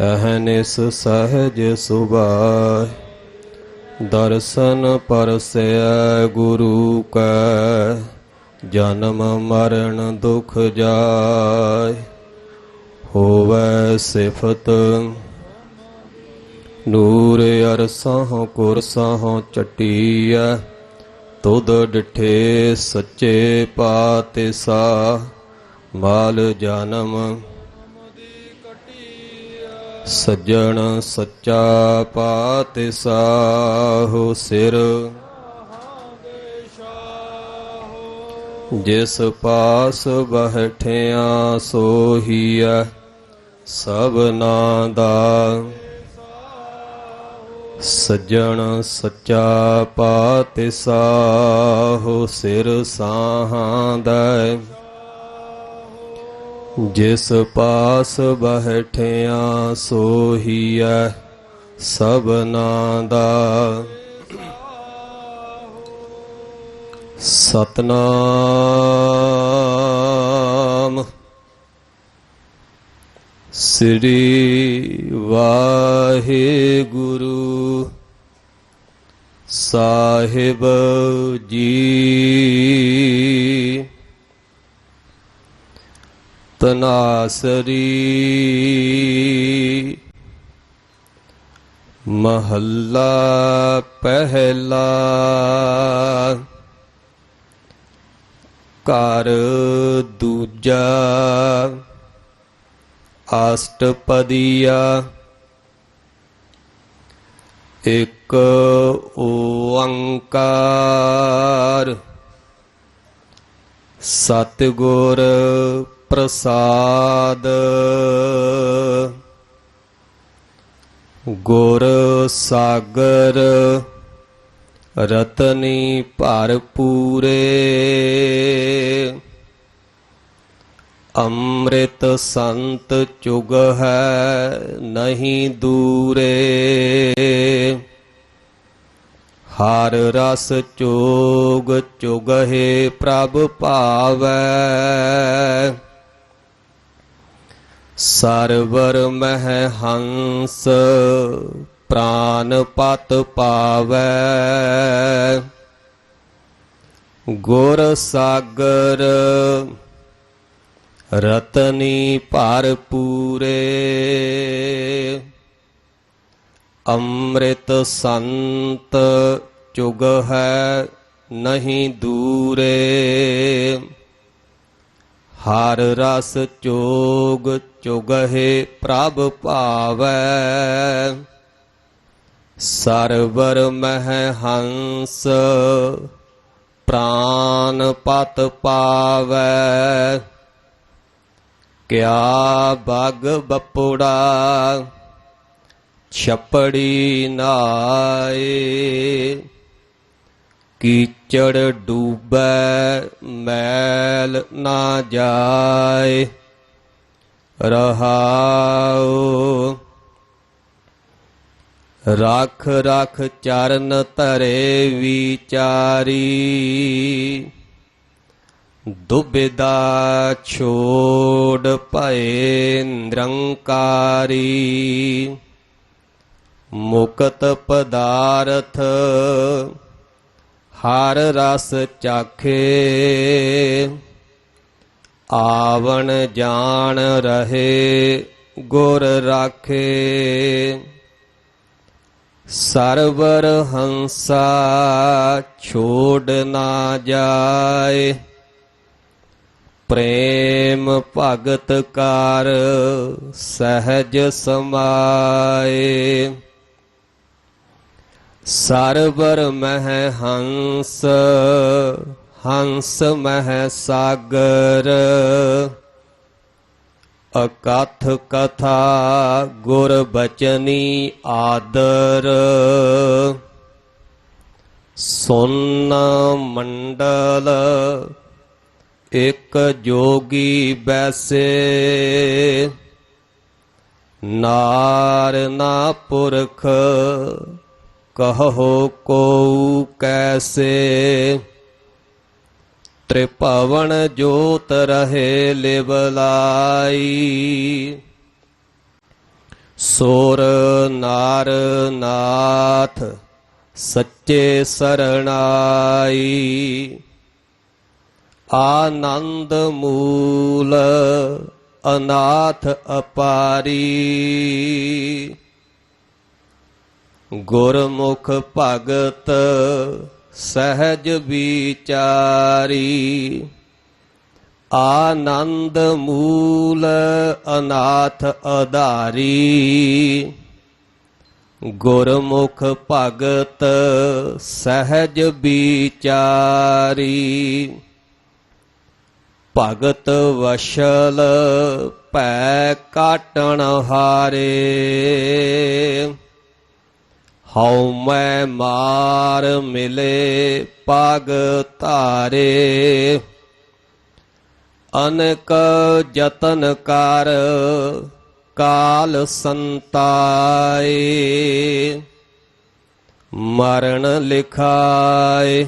ਅਹਨਿਸ ਸਹਜ ਸੁਭਾਇ ਦਰਸ਼ਨ ਪਰਸੈ ਗੁਰੂ ਕੈ, ਜਨਮ ਮਰਨ ਦੁਖ ਜਾਇ, ਹੋਵੈ ਸਿਫਤ। ਨੂਰ ਅਰਸਾਂ ਕੁਰਸਾਂ ਚਟੀਐ, ਤੁਧ ਡਿਠੇ ਸੱਚੇ ਪਾਤਿਸਾ ਮਾਲ ਜਨਮ ਸੱਜਣ ਸੱਚਾ ਪਾਤਿਸਾਹੋ ਸਿਰ। ਜਿਸ ਪਾਸ ਬਹਿਠਿਆ ਸੋਹੀਐ ਸਭਨਾ ਦਾ। ਸੱਜਣ ਸੱਚਾ ਪਾਤਿਸਾਹੋ ਸਿਰ ਸਾਹਾਂ ਦਾ। ਜਿਸ ਪਾਸ ਬਹਿਠਿਆ ਸੋਹੀਐ ਸਭਨਾ ਦਾ। ਸਤਨਾਮ ਸ੍ਰੀ ਵਾਹਿਗੁਰੂ ਸਾਹਿਬ ਜੀ। ਤਨਾਸਰੀ ਮਹੱਲਾ ਪਹਿਲਾ। ਘਰ ਦੂਜਾ। ਅਸ਼ਟਪਦੀਆ। ਇੱਕ ਓੰਕਾਰ। ਸਤਿਗੁਰ ਪ੍ਰਸਾਦ। ਗੁਰ ਸਾਗਰ ਰਤਨੀ ਭਰਪੂਰੇ। ਅੰਮ੍ਰਿਤ ਸੰਤ ਚੁਗ ਹੈ ਨਹੀਂ ਦੂਰੇ। ਹਰ ਰਸ ਚੋਗ ਚੁਗਹਿ ਪ੍ਰਭ ਭਾਵੈ। ਸਰਵਰ ਮਹਿ ਹੰਸ, ਪ੍ਰਾਨ ਪਤ ਪਾਵੈ। ਗੁਰ ਸਾਗਰ, ਰਤਨੀ ਭਰਪੂਰੇ ਅੰਮ੍ਰਿਤ ਸੰਤ ਚੁਗ ਹੈ ਨਹੀਂ ਦੂਰੇ। ਹਰ ਰਸ ਚੋਗ ਚੁਗਹਿ ਪ੍ਰਭ ਭਾਵੈ। ਸਰਵਰ ਮਹਿ ਹੰਸ ਪ੍ਰਾਨ ਪਤ ਪਾਵੈ। ਕਿਆ ਬਗ ਬਪੋੜਾ ਛਪੜੀ ਨਾਏ। ਕੀਚੜ ਡੂਬੈ, ਮੈਲ ਨਾ ਜਾਏ। ਰਹਾਉ। ਰਖ ਰਖ ਚਰਨ ਧਰੇ ਵਿਚਾਰੀ। ਦੁਬਿਦਾ ਛੋੜ ਭਏ ਨਿਰੰਕਾਰੀ। ਮੁਕਤ ਪਦਾਰਥ ਹਰ ਰਸ ਚਾਖੇ। ਆਵਣ ਜਾਣ ਰਹੇ, ਗੁਰ ਰਾਖੇ। ਸਰਵਰ ਹੰਸਾ ਛੋੜ ਨਾ ਜਾਏ। ਪ੍ਰੇਮ ਭਗਤ ਕਰ ਸਹਿਜ ਸਮਾਏ। ਸਰਬਰ ਮਹਿ ਹੰਸ ਹੰਸ ਮਹਿ ਸਾਗਰ ਅਕਥ ਕਥਾ ਗੁਰ ਬਚਨੀ ਆਦਰ। ਸੁਨ ਮੰਡਲ ਇਕ ਜੋਗੀ ਬੈਸੇ, ਨਾਰ ਨਾ ਪੁਰਖ ਕਹੋ ਕੋ ਕੈਸੇ? ਤ੍ਰਿਭਵਨ ਜੋਤ ਰਹੇ ਲਿਵ ਲਾਈ। ਸੁਰ ਨਰ ਨਾਥ ਸੱਚੇ ਸਰਣਾਈ। ਆਨੰਦ ਮੂਲ ਅਨਾਥ ਅਪਾਰੀ। ਗੁਰਮੁਖ ਭਗਤ ਸਹਿਜ ਵਿਚਾਰੀ, ਆਨੰਦ ਮੂਲ ਅਨਾਥ ਅਧਾਰੀ। ਗੁਰਮੁਖ ਭਗਤ ਸਹਿਜ ਵਿਚਾਰੀ, ਭਗਤ ਵਸ਼ਲ ਭੈ ਕਾਟਣ ਹਾਰੇ। ਹਉ ਮੈਂ ਮਾਰ ਮਿਲੇ ਪਗ ਧਾਰੇ। ਅਨਕ ਜਤਨ ਕਰ ਕਾਲ ਸੰਤਾਏ। ਮਰਨ ਲਿਖਾਏ,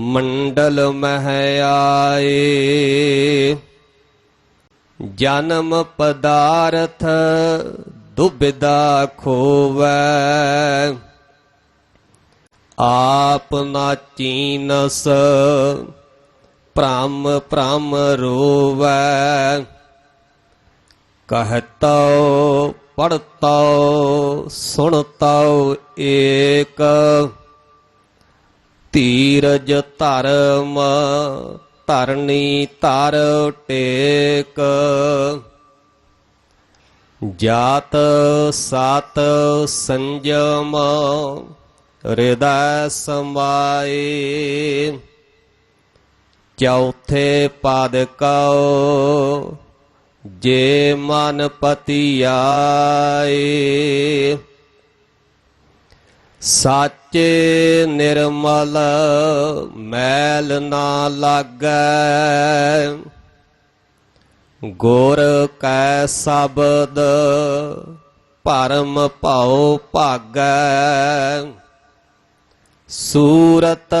ਮੰਡਲ ਮਹਿ ਆਏ ਜਨਮ ਪਦਾਰਥ ਦੁਬਿਦਾ ਖੋਵੈ। ਆਪ ਨਾ ਚੀਨਸ, ਭ੍ਰਮ ਭ੍ਰਮ ਰੋਵੈ। ਕਹਤੋ ਪੜਤੋ ਸੁਣਤੋ ਏਕ। ਧੀਰਜ ਧਰਮ ਧਰਨੀ ਧਰ ਟੇਕ। ਜਾਤ ਸਤ ਸੰਜਮ ਹਿਰਦੈ ਸਮਾਏ ਚੌਥੇ ਪਦ ਕਉ ਜੇ ਮਨ ਪਤੀ ਆਏ ਸਾਚੇ ਨਿਰਮਲ ਮੈਲ ਨਾ ਲਾਗੈ। ਗੁਰ ਕੈ ਸ਼ਬਦ ਪਰਮ ਭਉ ਭਾਗੈ। ਸੂਰਤ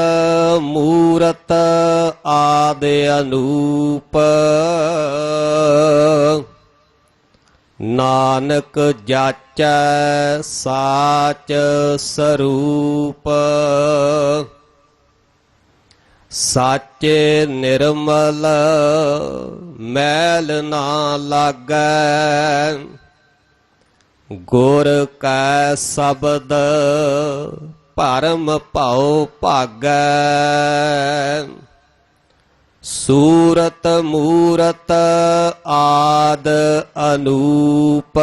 ਮੂਰਤ ਆਦ ਅਨੂਪ। ਨਾਨਕ ਜਾਚੈ ਸਾਚ ਸਰੂਪ। ਸਾਚੇ ਨਿਰਮਲ ਮੈਲ ਨਾ ਲਾਗੈ। ਗੁਰ ਕੈ ਸ਼ਬਦ ਭਰਮ ਭਉ ਭਾਗੈ। ਸੂਰਤ ਮੂਰਤ ਆਦ ਅਨੂਪ।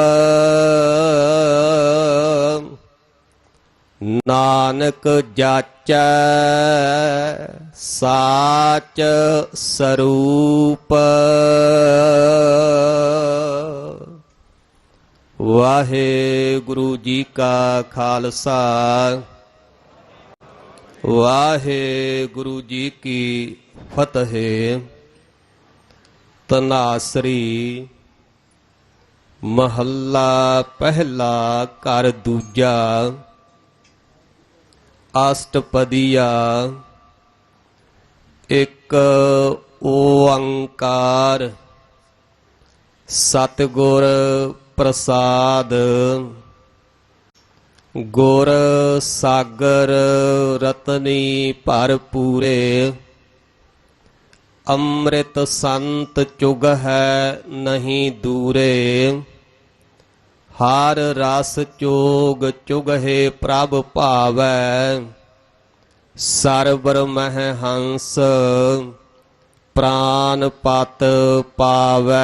ਨਾਨਕ ਜਾਚੈ ਸਾਚ ਸਰੂਪ ਵਾਹਿਗੁਰੂ ਜੀ ਕਾ ਖਾਲਸਾ ਵਾਹਿਗੁਰੂ ਜੀ ਕੀ ਫਤਿਹ ਤਨਾਸਰੀ ਮਹੱਲਾ ਪਹਿਲਾ ਕਰ ਦੂਜਾ ਅਸ਼ਟਪਦੀਆ ਇੱਕ ਓੰਕਾਰ ਸਤਿਗੁਰ ਪ੍ਰਸਾਦ ਗੁਰ ਸਾਗਰ ਰਤਨੀ ਭਰਪੂਰੇ ਅੰਮ੍ਰਿਤ ਸੰਤ ਚੁਗ ਹੈ ਨਹੀਂ ਦੂਰੇ ਹਰ ਰਸ ਚੋਗ ਚੁਗਹਿ ਪ੍ਰਭ ਭਾਵੈ ਸਰਬਰ ਮਹਿ ਹੰਸ ਪ੍ਰਾਨ ਪਤ ਪਾਵੈ।